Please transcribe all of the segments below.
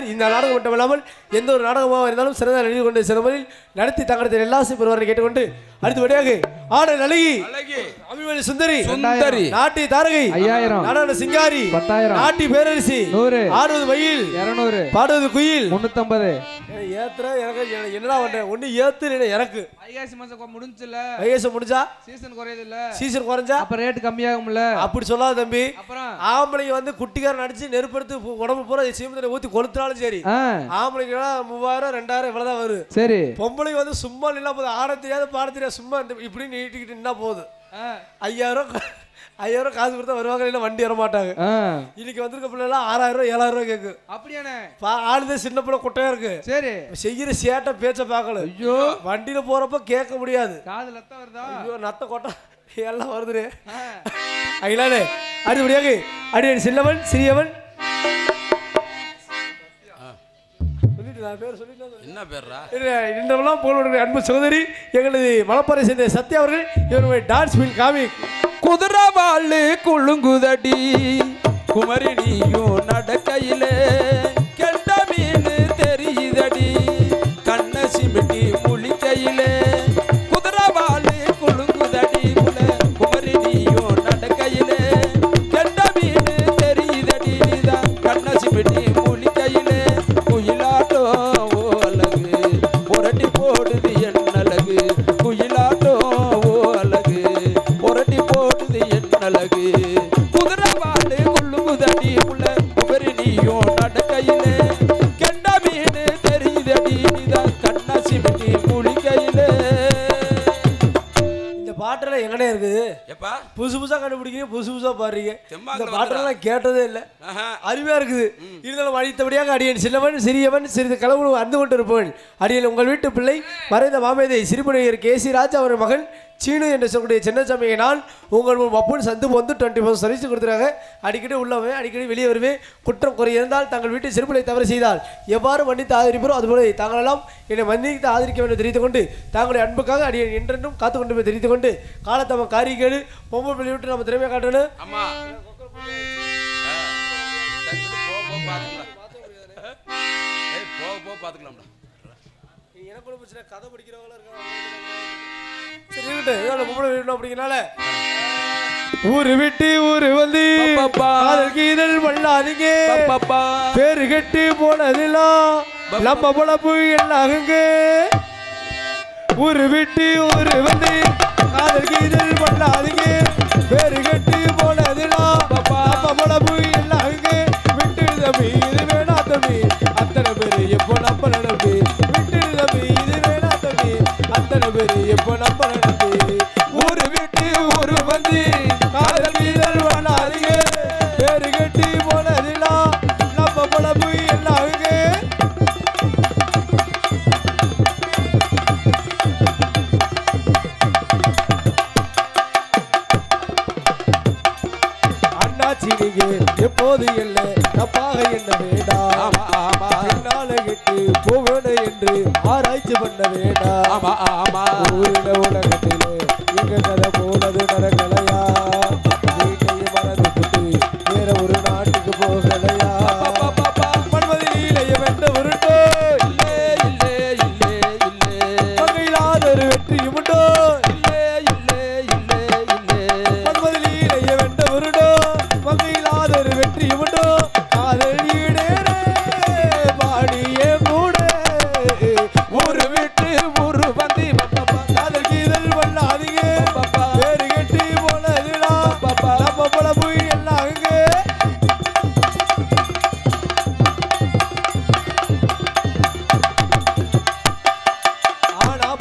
அவர் இந்த நாடகம் மட்டுமல்லாமல் எந்த ஒரு நாடகமாக இருந்தாலும் சிறந்த எழுதி கொண்டு சிறமையில் நடத்தி தங்களது எல்லாசை பெறுவாரை கேட்டுக்கொண்டு அடுத்தபடியாக ஆடல் அழகி அபிமன்யு சுந்தரி சுந்தரி. நாட்டி தாரகை ஐயாயிரம். நடன சிங்காரி பத்தாயிரம். நாட்டி பேரரசி நூறு. ஆடுவது மயில் இருநூறு. பாடுவது குயில். முன்னூத்தம்பது. ஏத்துற எனக்கு என்னடா பண்ண ஒண்ணு ஏத்து இல்லைன்னா எனக்கு. ஐயாசி மாசம் முடிஞ்சுல வயசு முடிஞ்சா? சீசன் குறையுது இல்ல சீசன் குறைஞ்சா? அப்ப ரேட் கம்மியாகும்ல. அப்படி சொல்லாத தம்பி. அப்புறம்? ஆம்பளைங்க வந்து குட்டிக்காரன் அடிச்சு நெருப்படுத்து உடம்பு பூரா சீமத்தில் ஊத்தி கொளுத்தினாலும் சரி. ஆ. ஆம்பளைங்க மூவாயிரம் ரெண்டாயிரம் இவ்வளவுதான் வரும். சரி. பொம்பளைங்க வந்து சும்மா நின்னா போதும். ஆட தெரியாது பாட தெரியாது சும்மா இப்படி நீட்டிக்கிட்டு நின்னா போதும். ஆ. ஐயாயிரம் ஐயாயிரம் காசு கொடுத்தா வருவாங்க இல்லை வண்டி வர மாட்டாங்க? இன்னைக்கு வந்திருக்க பிள்ளைலாம் ஆறாயிரம் ரூபாய் ஏழாயிரம் ரூபாய் கேட்கு அப்படியானே ஆளுதான் சின்ன பிள்ளை குட்டையா இருக்கு. சரி. செய்யற சேட்டை பேச்ச பார்க்கல. ஐயோ. வண்டியில போறப்ப கேட்க முடியாது. காது லத்தம் வருதா? ஐயோ நத்த கொட்டை எல்லாம் வருதுரு ஆ. அகிலானே அடுத்தபடியாக அடியன் சின்னவன் சிறியவன் என்ன பேர்ரா? இன்றவெல்லாம் போலுடைய அன்பு சகோதரி எங்களது மலப்பாறை சேர்ந்த சத்யா அவர்கள் இவருடைய டான்ஸ் ஃபீல் காமிக் குதிரை வாழு குழுங்குதடி குமரி நீயும் நடக்கையிலே. எப்பா? புதுசு புதுசா கண்டுபிடிக்கிறீங்க புதுசு புதுசா பாடுறீங்க. இந்த பாட்டெல்லாம் கேட்டதே இல்லை. அருமையா இருக்குது. இருந்தாலும் அடித்தபடியாக அடியன். சின்னவன் சிறியவன் சிறிது களவு அந்து கொண்டு இருப்பவன் அடியன் உங்கள் வீட்டு பிள்ளை மறைந்த மாமேதை சிறுபணியர் கே சி ராஜா அவர் மகன் சீனு என்று சொல்லக்கூடிய சின்னசாமியை நான் உங்கள் முன் வப்புன்னு சந்து வந்து டுவெண்ட்டி ஃபோர் சர்வீஸ் கொடுத்துருக்காங்க. அடிக்கடி உள்ளவன் அடிக்கடி வெளியே வருவேன். குற்றம் குறை இருந்தால் தங்கள் வீட்டு சிறுபிள்ளை தவறு செய்தால் எவ்வாறு மன்னித்து ஆதரிப்போ அதுபோல தாங்களெல்லாம் என்னை மன்னித்து ஆதரிக்க வேண்டும் தெரிவித்துக் கொண்டு தங்களுடைய அன்புக்காக அடியன் என்றென்றும் காத்து கொண்டு போய் தெரிவித்துக் கொண்டு காலத்தம்ம காரிகேடு பொம்மை பிள்ளை விட்டு நம்ம திறமையை காட்டணும். போக, போக பாத்துக்கலாம்டா. எனக்கு கதை படிக்கிறவங்களா இருக்காங்க. சரி இருக்கட்டும் இதோட பொம்பளை வீடணும் அப்படிங்கிறனால. ஊரு விட்டு ஊரு வந்து பாப்பா. காதல் கீதல் பண்ணாதீங்க பாப்பா. பேரு கெட்டு போனதெல்லாம் நம்ம பொழப்பு எல்லாகுங்க. ஊரு விட்டு ஊரு வந்து காதல் கீதல் பண்ணாதீங்க போவேட என்று ஆராய்ச்சி பண்ண வேண்டாம் ஆமா, ஆமா. உலகத்திலே எங்க கதை போனது நடக்கலையா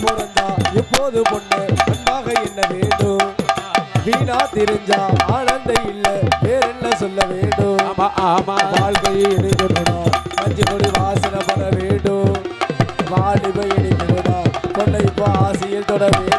பிறந்தா எப்போது பொண்ணு? அன்பாக என்ன வேண்டும்? வீணா தெரிஞ்சா ஆனந்த இல்ல வேற என்ன சொல்ல வேண்டும்? ஆமா, ஆமா. வாழ்க்கையை இணைந்துடா மஞ்சு கொடி வாசனை பண்ண வேண்டும். வாலிபை இணைந்துடா கொண்டை இப்போ ஆசையில் தொட வேண்டும்